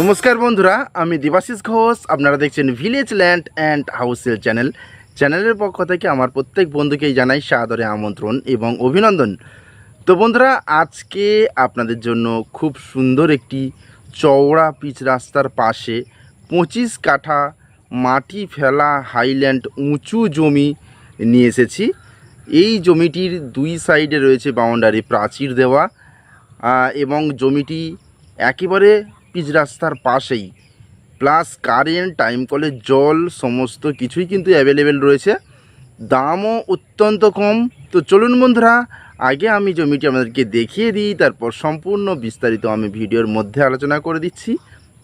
নমস্কার বন্ধুরা, আমি দেবাশিস ঘোষ। আপনারা দেখছেন village land and house channel চ্যানেলের পক্ষ থেকে আমার প্রত্যেক বন্ধুকেই জানাই সাদরে আমন্ত্রণ এবং অভিনন্দন। তো বন্ধুরা, আজকে আপনাদের জন্য খুব সুন্দর একটি চওড়া পিচ রাস্তার পাশে পঁচিশ কাঠা মাটি ফেলা হাইল্যান্ড উঁচু জমি নিয়ে এসেছি। এই জমিটির দুই সাইডে রয়েছে বাউন্ডারি প্রাচীর দেওয়া এবং জমিটি একেবারে পিচ রাস্তার পাশেই। প্লাস কারেন্ট, টাইম কলের জল, সমস্ত কিছুই কিন্তু অ্যাভেলেবেল রয়েছে। দামও অত্যন্ত কম। তো চলুন বন্ধুরা, আগে আমি জমিটি আপনাদেরকে দেখিয়ে দিই, তারপর সম্পূর্ণ বিস্তারিত আমি ভিডিওর মধ্যে আলোচনা করে দিচ্ছি।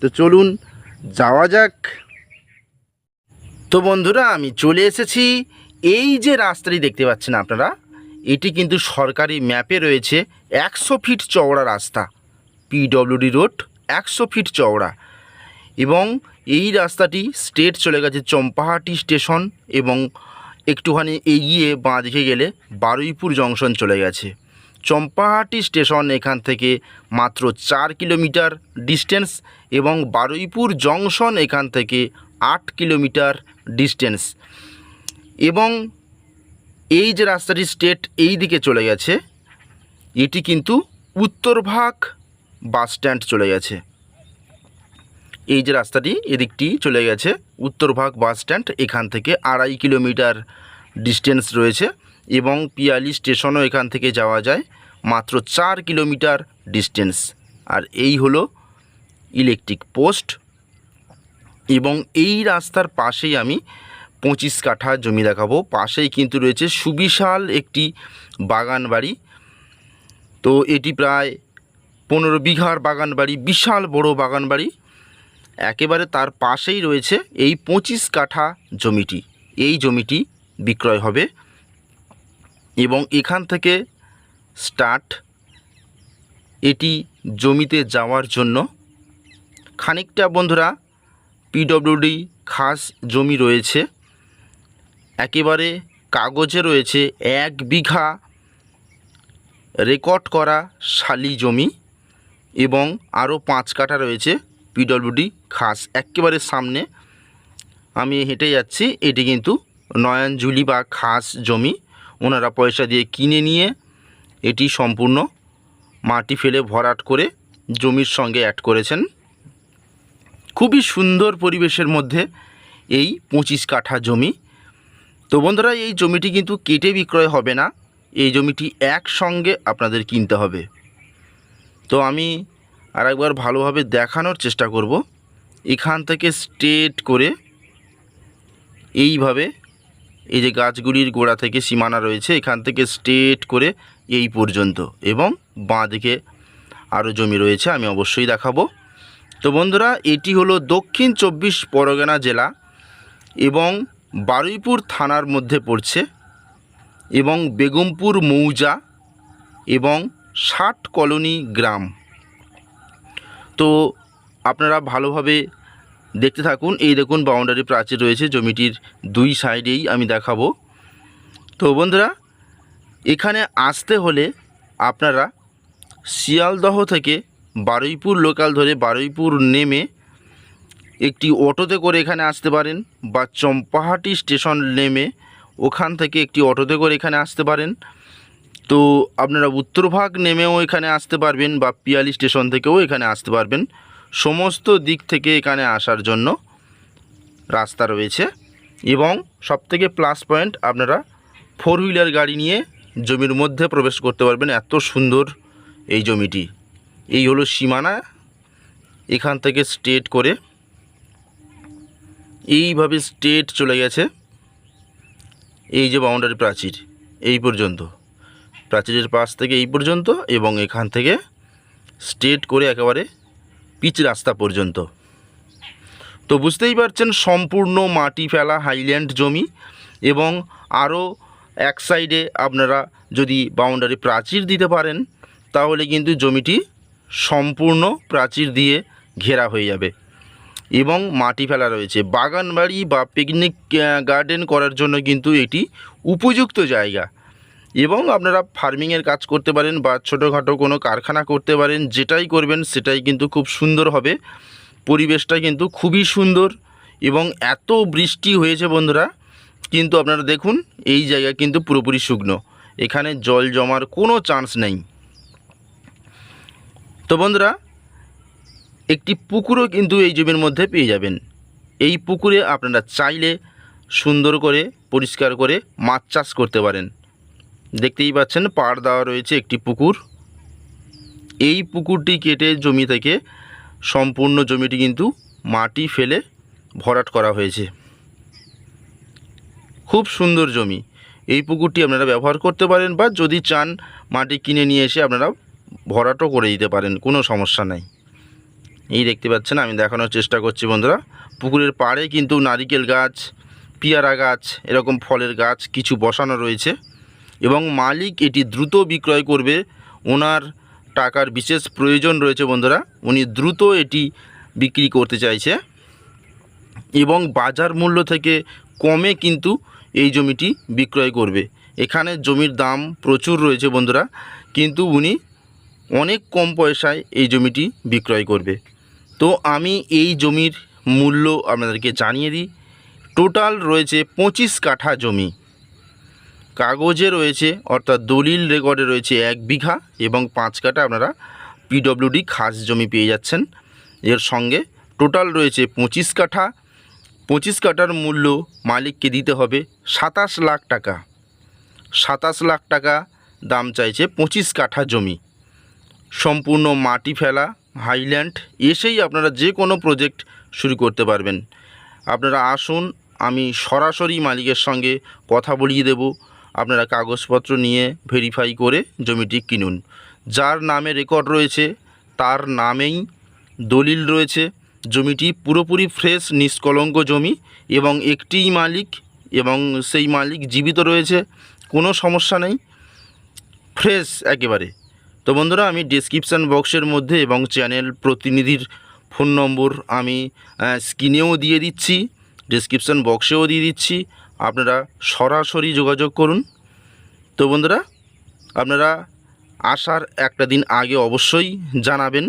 তো চলুন, যাওয়া যাক। তো বন্ধুরা, আমি চলে এসেছি। এই যে রাস্তাটি দেখতে পাচ্ছেন আপনারা, এটি কিন্তু সরকারি ম্যাপে রয়েছে। একশো ফিট চওড়া রাস্তা পিডব্লিউডি রোড একশো ফিট চওড়া এবং এই রাস্তাটি স্টেট চলে গেছে চম্পাহাটি স্টেশন এবং একটুখানি এগিয়ে বাঁ দিকে গেলে বারুইপুর জংশন চলে গেছে। চম্পাহাটি স্টেশন এখান থেকে মাত্র চার কিলোমিটার ডিস্টেন্স এবং বারুইপুর জংশন এখান থেকে আট কিলোমিটার ডিস্টেন্স এবং এই যে রাস্তাটি স্টেট এই দিকে চলে গেছে, এটি কিন্তু উত্তরভাগ বাস স্ট্যান্ড চলে গেছে। এই যে রাস্তাটি, এদিকটি চলে গেছে। উত্তরভাগ বাস স্ট্যান্ড, এখান থেকে আড়াই কিলোমিটার ডিস্টেন্স রয়েছে এবং পিয়ালি স্টেশনও এখান থেকে যাওয়া যায়, মাত্র চার কিলোমিটার ডিস্টেন্স আর এই হলো ইলেকট্রিক পোস্ট এবং এই রাস্তার পাশেই আমি পঁচিশ কাঠা জমি দেখাবো। পাশেই কিন্তু রয়েছে সুবিশাল একটি বাগান বাড়ি তো এটি প্রায় পনেরো বিঘার বাগান বাড়ি বিশাল বড় বাগান বাড়ি একেবারে তার পাশেই রয়েছে এই পঁচিশ কাঠা জমিটি। এই জমিটি বিক্রয় হবে এবং এখান থেকে স্টার্ট এটি জমিতে যাওয়ার জন্য। খানিকটা বন্ধুরা পিডব্লিউডি খাস জমি রয়েছে। একেবারে কাগজে রয়েছে এক বিঘা রেকর্ড করা শালি জমি। এবং আরও পাঁচ কাঠা রয়েছে পিডব্লিউডি খাস। একেবারে সামনে আমি হেঁটে যাচ্ছি, এটি কিন্তু নয়নজুলি বা খাস জমি। ওনারা পয়সা দিয়ে কিনে নিয়ে এটি সম্পূর্ণ মাটি ফেলে ভরাট করে জমির সঙ্গে অ্যাড করেছেন। খুবই সুন্দর পরিবেশের মধ্যে এই পঁচিশ কাঠা জমি। তো বন্ধুরা, এই জমিটি কিন্তু কেটে বিক্রয় হবে না। এই জমিটি একসঙ্গে আপনাদের কিনতে হবে। তো আমি আরেকবার ভালোভাবে দেখানোর চেষ্টা করব। এখান থেকে স্ট্রেট করে এইভাবে এই যে গাছগুলির গোড়া থেকে সীমানা রয়েছে, এখান থেকে স্ট্রেট করে এই পর্যন্ত এবং বাঁ দিকে আরও জমি রয়েছে, আমি অবশ্যই দেখাবো। তো বন্ধুরা, এটি হলো দক্ষিণ চব্বিশ পরগনা জেলা এবং বারুইপুর থানার মধ্যে পড়ছে এবং বেগমপুর মৌজা এবং ষাট কলোনি গ্রাম। তো আপনারা ভালোভাবে দেখতে থাকুন। এই দেখুন বাউন্ডারি প্রাচীর রয়েছে, জমিটির দুই সাইডেই আমি দেখাবো। তো বন্ধুরা, এখানে আসতে হলে আপনারা শিয়ালদহ থেকে বারুইপুর লোকাল ধরে বারুইপুর নেমে একটি অটোতে করে এখানে আসতে পারেন বা চম্পাহাটি স্টেশন নেমে ওখান থেকে একটি অটোতে করে এখানে আসতে পারেন। তো আপনারা উত্তরভাগ নেমেও এখানে আসতে পারবেন বা পিয়ালি স্টেশন থেকেও এখানে আসতে পারবেন। সমস্ত দিক থেকে এখানে আসার জন্য রাস্তা রয়েছে এবং সবথেকে প্লাস পয়েন্ট আপনারা ফোর হুইলার গাড়ি নিয়ে জমির মধ্যে প্রবেশ করতে পারবেন। এত সুন্দর এই জমিটি। এই হলো সীমানা। এখান থেকে স্টেট করে এইভাবে স্টেট চলে গেছে। এই যে বাউন্ডারি প্রাচীর, এই পর্যন্ত। প্রাচীরের পাশ থেকে এই পর্যন্ত এবং এখান থেকে স্ট্রেট করে একেবারে পিচ রাস্তা পর্যন্ত। তো বুঝতেই পারছেন সম্পূর্ণ মাটি ফেলা হাইল্যান্ড জমি এবং আরও এক সাইডে আপনারা যদি বাউন্ডারি প্রাচীর দিতে পারেন, তাহলে কিন্তু জমিটি সম্পূর্ণ প্রাচীর দিয়ে ঘেরা হয়ে যাবে এবং মাটি ফেলা রয়েছে। বাগান বাড়ি বা পিকনিক গার্ডেন করার জন্য কিন্তু এটি উপযুক্ত জায়গা। এবং আপনারা ফার্মিংয়ের কাজ করতে পারেন বা ছোটোখাটো কোনো কারখানা করতে পারেন, যেটাই করবেন সেটাই কিন্তু খুব সুন্দর হবে। পরিবেশটা কিন্তু খুবই সুন্দর এবং এত বৃষ্টি হয়েছে বন্ধুরা, কিন্তু আপনারা দেখুন এই জায়গা কিন্তু পুরোপুরি শুকনো। এখানে জল জমার কোনো চান্স নেই। তো বন্ধুরা, একটি পুকুরও কিন্তু এই জমির মধ্যে পেয়ে যাবেন। এই পুকুরে আপনারা চাইলে সুন্দর করে, পরিষ্কার করে মাছ চাষ করতে পারেন। দেখতেই পাচ্ছেন পাড় দেওয়া রয়েছে একটি পুকুর। এই পুকুরটি কেটে জমি থেকে সম্পূর্ণ জমিটি কিন্তু মাটি ফেলে ভরাট করা হয়েছে। খুব সুন্দর জমি। এই পুকুরটি আপনারা ব্যবহার করতে পারেন বা যদি চান মাটি কিনে নিয়ে এসে আপনারা ভরাটও করে দিতে পারেন, কোনো সমস্যা নাই। এই দেখতে পাচ্ছেন, আমি দেখানোর চেষ্টা করছি বন্ধুরা। পুকুরের পাড়ে কিন্তু নারিকেল গাছ, পেয়ারা গাছ, এরকম ফলের গাছ কিছু বসানো রয়েছে। এবং মালিক এটি দ্রুত বিক্রয় করবে। ওনার টাকার বিশেষ প্রয়োজন রয়েছে বন্ধুরা। উনি দ্রুত এটি বিক্রি করতে চাইছে। এবং বাজার মূল্য থেকে কমে কিন্তু এই জমিটি বিক্রয় করবে। এখানে জমির দাম প্রচুর রয়েছে বন্ধুরা। কিন্তু উনি অনেক কম পয়সায় এই জমিটি বিক্রয় করবে। তো আমি এই জমির মূল্য আপনাদেরকে জানিয়ে দিই। টোটাল রয়েছে পঁচিশ কাঠা জমি। কাগজে রয়েছে, অর্থাৎ দলিল রেকর্ডে রয়েছে এক বিঘা এবং পাঁচ কাঠা আপনারা পিডব্লিউডি খাস জমি পেয়ে যাচ্ছেন। এর সঙ্গে টোটাল রয়েছে পঁচিশ কাঠা। পঁচিশ কাঠার মূল্য মালিককে দিতে হবে সাতাশ লাখ টাকা। সাতাশ লাখ টাকা দাম চাইছে পঁচিশ কাঠা জমি। সম্পূর্ণ মাটি ফেলা হাইল্যান্ড এসেই আপনারা যে কোনো প্রজেক্ট শুরু করতে পারবেন। আপনারা আসুন, আমি সরাসরি মালিকের সঙ্গে কথা বলিয়ে দেব। আপনারা কাগজপত্র নিয়ে ভেরিফাই করে জমিটি কিনুন। যার নামে রেকর্ড রয়েছে, তার নামেই দলিল রয়েছে। জমিটি পুরোপুরি ফ্রেশ নিষ্কলঙ্ক জমি এবং একটিই মালিক এবং সেই মালিক জীবিত রয়েছে। কোনো সমস্যা নেই। ফ্রেশ একেবারে। তো বন্ধুরা, আমি ডিসক্রিপশান বক্সের মধ্যে এবং চ্যানেল প্রতিনিধির ফোন নম্বর আমি স্ক্রিনেও দিয়ে দিচ্ছি ডিসক্রিপশান বক্সেও দিয়ে দিচ্ছি। আপনারা সরাসরি যোগাযোগ করুন। তো বন্ধুরা, আপনারা আসার একটা দিন আগে অবশ্যই জানাবেন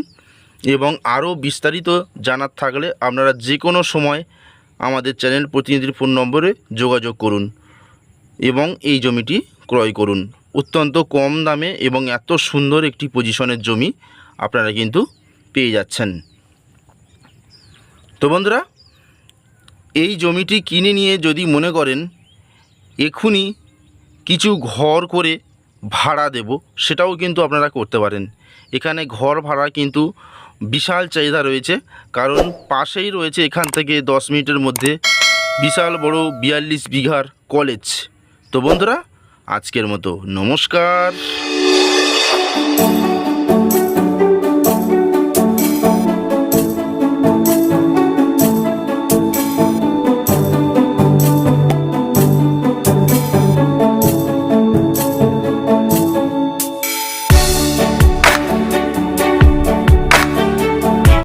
এবং আরও বিস্তারিত জানার থাকলে আপনারা যে কোনো সময় আমাদের চ্যানেল প্রতিনিধির ফোন নম্বরে যোগাযোগ করুন এবং এই জমিটি ক্রয় করুন। অত্যন্ত কম দামে এবং এত সুন্দর একটি পজিশনের জমি আপনারা কিন্তু পেয়ে যাচ্ছেন। তো বন্ধুরা এই জমিটি কিনে নিয়ে যদি মনে করেন এক্ষুনি কিছু ঘর করে ভাড়া দেব, সেটাও কিন্তু আপনারা করতে পারেন। এখানে ঘর ভাড়া কিন্তু বিশাল চাহিদা রয়েছে, কারণ পাশেই রয়েছে এখান থেকে দশ মিনিটের মধ্যে বিশাল বড় বিয়াল্লিশ বিঘার কলেজ তো বন্ধুরা, আজকের মতো নমস্কার।